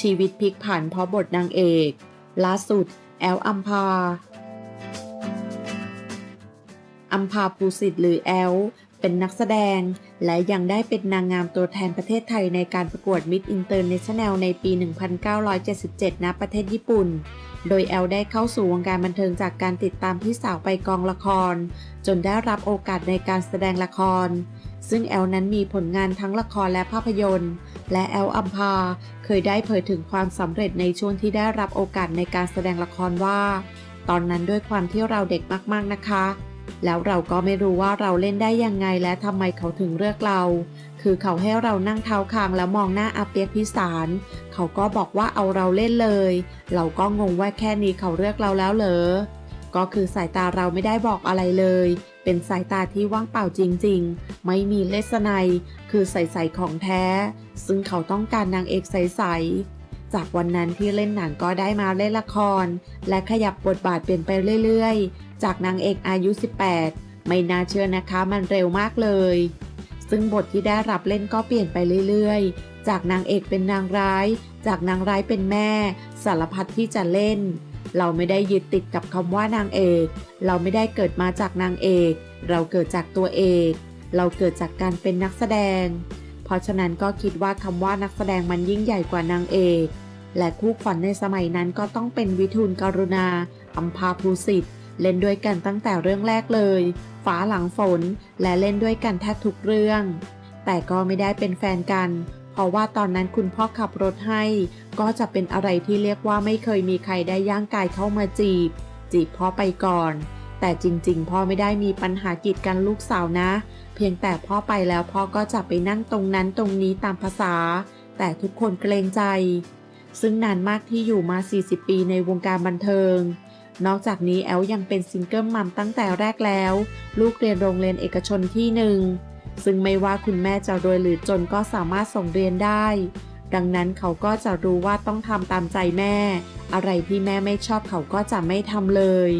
ชีวิตพลิกผันเพราะบทนางเอก ล่าสุด แอลอัมพาอัมพาภูสิทธิ์หรือแอล เป็นนักแสดง และยังได้เป็นนางงามตัวแทนประเทศไทยในการประกวดมิ s อินเตอร์เนชั่นแนลในปี 1977 ณ ประเทศญี่ปุ่น โดยแอลได้เข้าสู่วงการบันเทิงจากการติดตามพี่สาวไปกองละคร จนได้รับโอกาสในการแสดงละคร ซึ่งแอลนั้นมีผลงานทั้งละครและภาพยนตร์ และแอลอัมพาเคยได้เผยถึงความสำเร็จในช่วงที่ได้รับโอกาสในการแสดงละครว่า ตอนนั้นด้วยความที่เราเด็กมากๆนะคะ แล้วเราก็ไม่รู้ว่าเราเล่นได้ยังไงและทำไมเขาถึงเลือกเรา คือเขาให้เรานั่งเท้าคางแล้วมองหน้าอาเปียกพิสาร เขาก็บอกว่าเอาเราเล่นเลย เราก็งงว่าแค่นี้เขาเลือกเราแล้วเหรอก็คือสายตาเราไม่ได้บอกอะไรเลย เป็นสายตาที่ว่างเปล่าจริงๆ ไม่มีเลสไนคือใสๆของแท้ ซึ่งเขาต้องการนางเอกใสๆ จากวันนั้นที่เล่นหนังก็ได้มาเล่นละคร และขยับบทบาทเปลี่ยนไปเรื่อยๆ จากนางเอกอายุ 18 ไม่น่าเชื่อนะคะมันเร็วมากเลย ซึ่งบทที่ได้รับเล่นก็เปลี่ยนไปเรื่อยๆ จากนางเอกเป็นนางร้าย จากนางร้ายเป็นแม่ สารพัดที่จะเล่น เราไม่ได้ยึดติดกับคำว่านางเอก เราไม่ได้เกิดมาจากนางเอก เราเกิดจากตัวเอก เราเกิดจากการเป็นนักแสดง เพราะฉะนั้นก็คิดว่าคำว่านักแสดงมันยิ่งใหญ่กว่านางเอก และคู่ขวัญในสมัยนั้นก็ต้องเป็นวิทูลกรุณาอัมพาภูสิทธิ์เล่นด้วยกันตั้งแต่เรื่องแรกเลย ฟ้าหลังฝน และเล่นด้วยกันแทบทุกเรื่อง แต่ก็ไม่ได้เป็นแฟนกัน ราะว่าตอนนั้นคุณพ่อขับรถให้ ก็จะเป็นอะไรที่เรียกว่าไม่เคยมีใครได้ย่างกายเข้ามาจีบ จีบพ่อไปก่อน แต่จริงๆ พ่อไม่ได้มีปัญหากีดกันลูกสาวนะ เพียงแต่พ่อไปแล้วพ่อก็จะไปนั่งตรงนั้นตรงนี้ตามภาษา แต่ทุกคนเกรงใจ ซึ่งนานมากที่อยู่มา 40 ปีในวงการบันเทิงนอกจากนี้แอลยังเป็นซิงเกิลมัมตั้งแต่แรกแล้ว ลูกเรียนโรงเรียนเอกชนที่หนึ่ง ซึ่งไม่ว่าคุณแม่จะรวยหรือจนก็สามารถส่งเรียนได้ ดังนั้นเขาก็จะรู้ว่าต้องทำตามใจแม่ อะไรที่แม่ไม่ชอบเขาก็จะไม่ทำเลย